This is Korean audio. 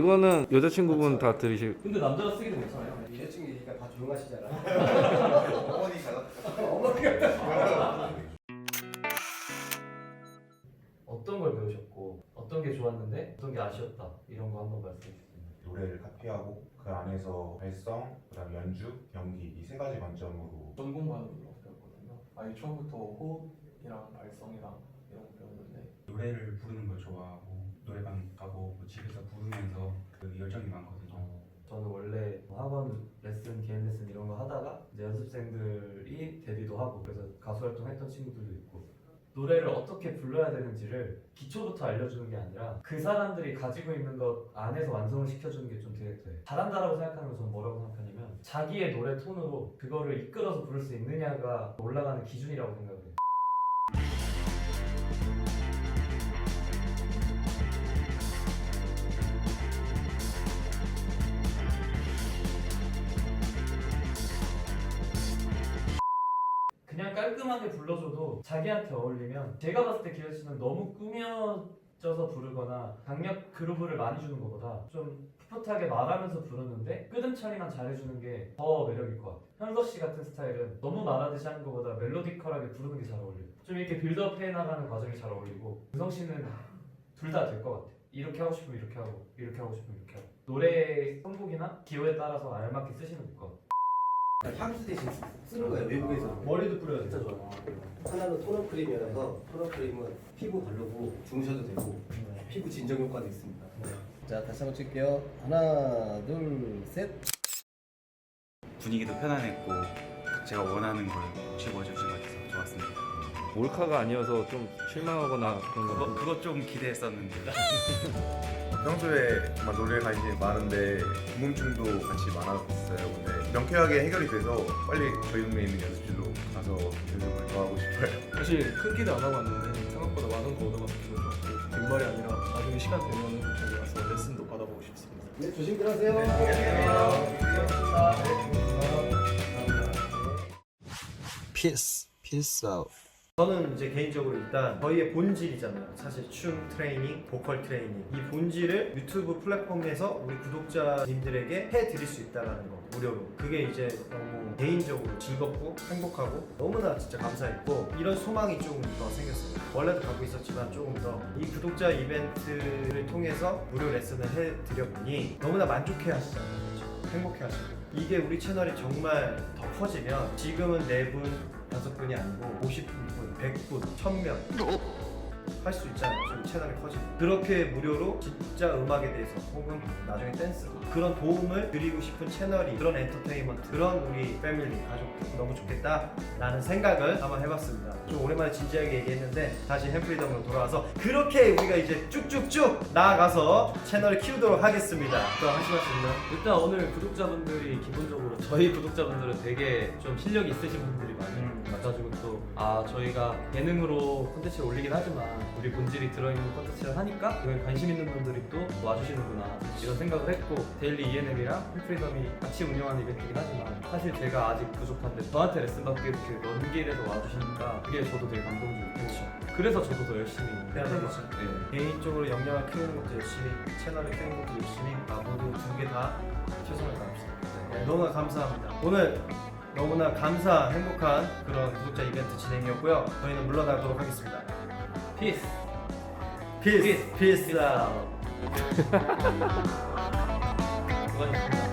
이거는 여자친구분 다 들으실 근데 남자가 쓰기도 괜찮아요. 여자친구니까 다 조용하시잖아. 어머니가 어떤 걸 배우셨고 어떤 게 좋았는데 어떤 게 아쉬웠다 이런 거 한번 말씀해 주세요. 노래를 카피하고 그 안에서 발성, 그다음 연주, 연기 이 세 가지 관점으로 전공반으로 배웠거든요. 아예 처음부터 호흡이랑 발성이랑 이런 거 배웠는데 노래를 부르는 걸 좋아하고 부르면서 그 열정이 많거든요. 저는 원래 학원 레슨, 개인 레슨 이런 거 하다가 이제 연습생들이 데뷔도 하고 그래서 가수 활동했던 친구들도 있고 노래를 어떻게 불러야 되는지를 기초부터 알려주는 게 아니라 그 사람들이 가지고 있는 것 안에서 완성을 시켜주는 게 좀 되게 돼. 잘한다라고 생각하는 건 뭐라고 생각하냐면 자기의 노래 톤으로 그거를 이끌어서 부를 수 있느냐가 올라가는 기준이라고 생각을 해요. 그냥 깔끔하게 불러줘도 자기한테 어울리면 제가 봤을 때 기현 씨는 너무 꾸며져서 부르거나 강력 그루브를 많이 주는 것보다 좀 풋풋하게 말하면서 부르는데 끄듬 처리만 잘해주는 게 더 매력일 것 같아요. 현석 씨 같은 스타일은 너무 말하듯이 하는 것보다 멜로디컬하게 부르는 게 잘 어울려요. 좀 이렇게 빌드업 해 나가는 과정이 잘 어울리고 은성 씨는 둘 다 될 것 같아요. 이렇게 하고 싶으면 이렇게 하고 이렇게 하고 싶으면 이렇게 하고 노래 선곡이나 기호에 따라서 알맞게 쓰시면 될 것 같아요. 향수 대신 쓰는 거예요 외국에서. 머리도 뿌려야 진짜 좋아요. 하나는 토너 크림이라서 토너 크림은 피부 바르고 주무셔도 되고 피부 진정 효과도 있습니다. 자 다시 한번 칠게요. 하나 둘 셋. 분위기도 편안했고 제가 원하는 걸 집어주 몰카가 아니어서 좀 실망하거나 그런 그거 거 그거 좀 기대했었는데. 평소에 정말 노래에 관심이 많은데 궁금증도 같이 많았어요. 근데 명쾌하게 해결이 돼서 빨리 저희 동네에 있는 연습실로 가서 연습을 더 하고 싶어요. 사실 큰 기대 안 하고 왔는데 생각보다 많은 거 얻어가서 기분 좋고 뒷말이 아니라 나중에 시간 되면 저기 와서 레슨도 받아보고 싶습니다. 네 조심 들어가세요. 피스 피스 아웃 저는 이제 개인적으로 일단 저희의 본질이잖아요. 사실 춤 트레이닝, 보컬 트레이닝 이 본질을 유튜브 플랫폼에서 우리 구독자님들에게 해드릴 수 있다는 거 무료로 그게 이제 너무 개인적으로 즐겁고 행복하고 너무나 진짜 감사했고 이런 소망이 조금 더 생겼어요. 원래도 갖고 있었지만 조금 더 이 구독자 이벤트를 통해서 무료 레슨을 해드려보니 너무나 만족해 하시잖아요. 행복해 하시고 이게 우리 채널이 정말 더 커지면 지금은 4분, 5분이 아니고 50분, 100분, 1000명 할 수 있잖아요. 좀 채널이 커지면 그렇게 무료로 진짜 음악에 대해서 혹은 나중에 댄스 그런 도움을 드리고 싶은 채널이 그런 엔터테인먼트 그런 우리 패밀리 가족들 너무 좋겠다라는 생각을 한번 해봤습니다. 좀 오랜만에 진지하게 얘기했는데 다시 햄프리덤으로 돌아와서 그렇게 우리가 이제 쭉쭉쭉 나아가서 채널을 키우도록 하겠습니다. 또 하실 말씀 있나요? 일단 오늘 구독자분들이 기본적으로 저희 구독자분들은 되게 좀 실력이 있으신 분들이 많아요. 음, 가지고 또 아 저희가 예능으로 콘텐츠를 올리긴 하지만 우리 본질이 들어있는 콘텐츠를 하니까 이걸 관심 있는 분들이 또 와주시는구나 이런 생각을 했고 데일리 ENM이랑 풀프리덤이 같이 운영하는 이벤트긴 하지만 사실 제가 아직 부족한데 저한테 레슨 받게 이렇게 먼 길에서 와주시니까 그게 저도 되게 감동적이고 그래서 저도 더 열심히 해야 되겠죠. 거죠. 네. 개인적으로 역량을 키우는 것도 열심히 채널을 키우는 것도 열심히 아, 모두 두 개 다 최선을 다합시다 네, 너무나 감사합니다 오늘 너무나 감사 행복한 그런 구독자 이벤트 진행이었고요. 저희는 물러나도록 하겠습니다. 피스 피스 피스 아웃 수고하셨습니다.